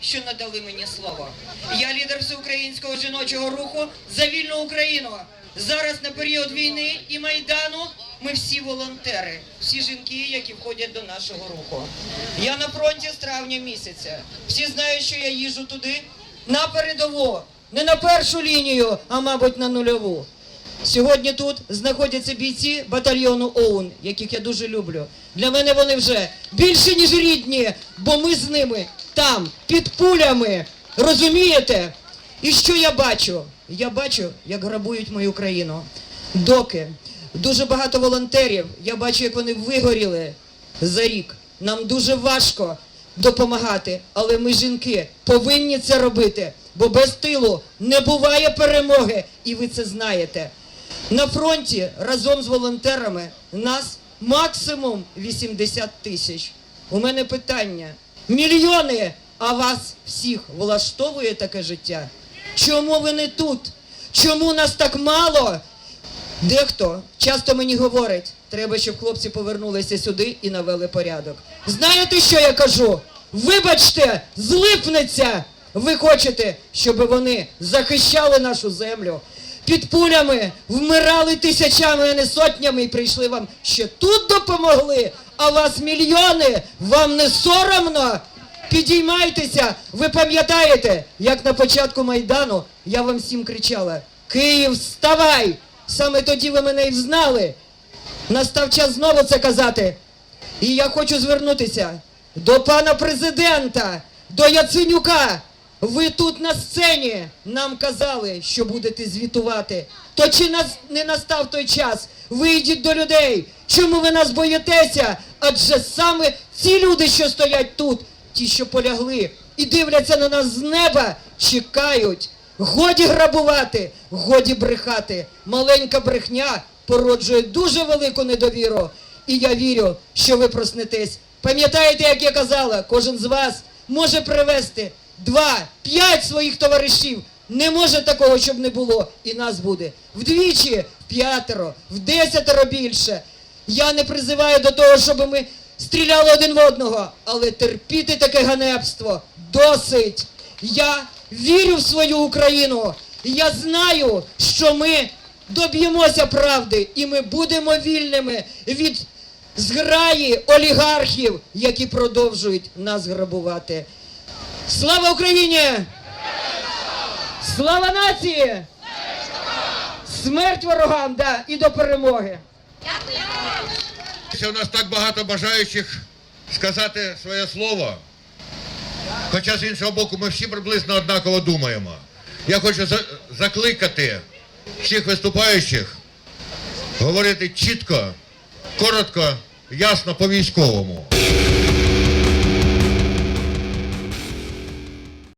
що надали мені слово. Я лідер всеукраїнського жіночого руху за вільну Україну. Зараз на період війни і майдану ми всі волонтери, всі жінки, які входять до нашого руху. Я на фронті з травня місяця. Всі знають, що я їжу туди на передову, не на першу лінію, а мабуть на нульову. Сьогодні тут знаходяться бійці батальйону ОУН, яких я дуже люблю. Для мене вони вже більше, ніж рідні, бо ми з ними там, під пулями. Розумієте? І що я бачу? Я бачу, як грабують мою країну. Доки дуже багато волонтерів. Я бачу, як вони вигоріли за рік. Нам дуже важко допомагати, але ми, жінки, повинні це робити, бо без тилу не буває перемоги, і ви це знаєте. На фронті разом з волонтерами нас максимум 80 тисяч. У мене питання: мільйони, а вас всіх влаштовує таке життя? Чому ви не тут? Чому нас так мало? Дехто часто мені говорить, треба, щоб хлопці повернулися сюди і навели порядок. Знаєте, що я кажу? Вибачте, злипнеться! Ви хочете, щоб вони захищали нашу землю. Під пулями вмирали тисячами, а не сотнями, і прийшли вам ще тут допомогли, а вас мільйони, вам не соромно? Підіймайтеся, ви пам'ятаєте, як на початку Майдану я вам всім кричала: Київ, вставай! Саме тоді ви мене і взнали. Настав час знову це казати. І я хочу звернутися до пана президента, до Яценюка. Ви тут на сцені нам казали, що будете звітувати. То чи нас не настав той час? Вийдіть до людей. Чому ви нас боїтеся? Адже саме ці люди, що стоять тут, ті, що полягли і дивляться на нас з неба, чекають. Годі грабувати, годі брехати. Маленька брехня породжує дуже велику недовіру. І я вірю, що ви проснетесь. Пам'ятаєте, як я казала, кожен з вас може привезти два, п'ять своїх товаришів. Не може такого, щоб не було. І нас буде вдвічі, в п'ятеро, в десятеро більше. Я не призиваю до того, щоб ми стріляли один в одного, але терпіти таке ганебство досить. Я вірю в свою Україну. Я знаю, що ми доб'ємося правди, і ми будемо вільними від зграї олігархів, які продовжують нас грабувати. Слава Україні! Слава нації! Смерть ворогам, да, і до перемоги! У нас так багато бажаючих сказати своє слово. Хоча з іншого боку, ми всі приблизно однаково думаємо. Я хочу за- закликати всіх виступаючих говорити чітко, коротко, ясно по військовому.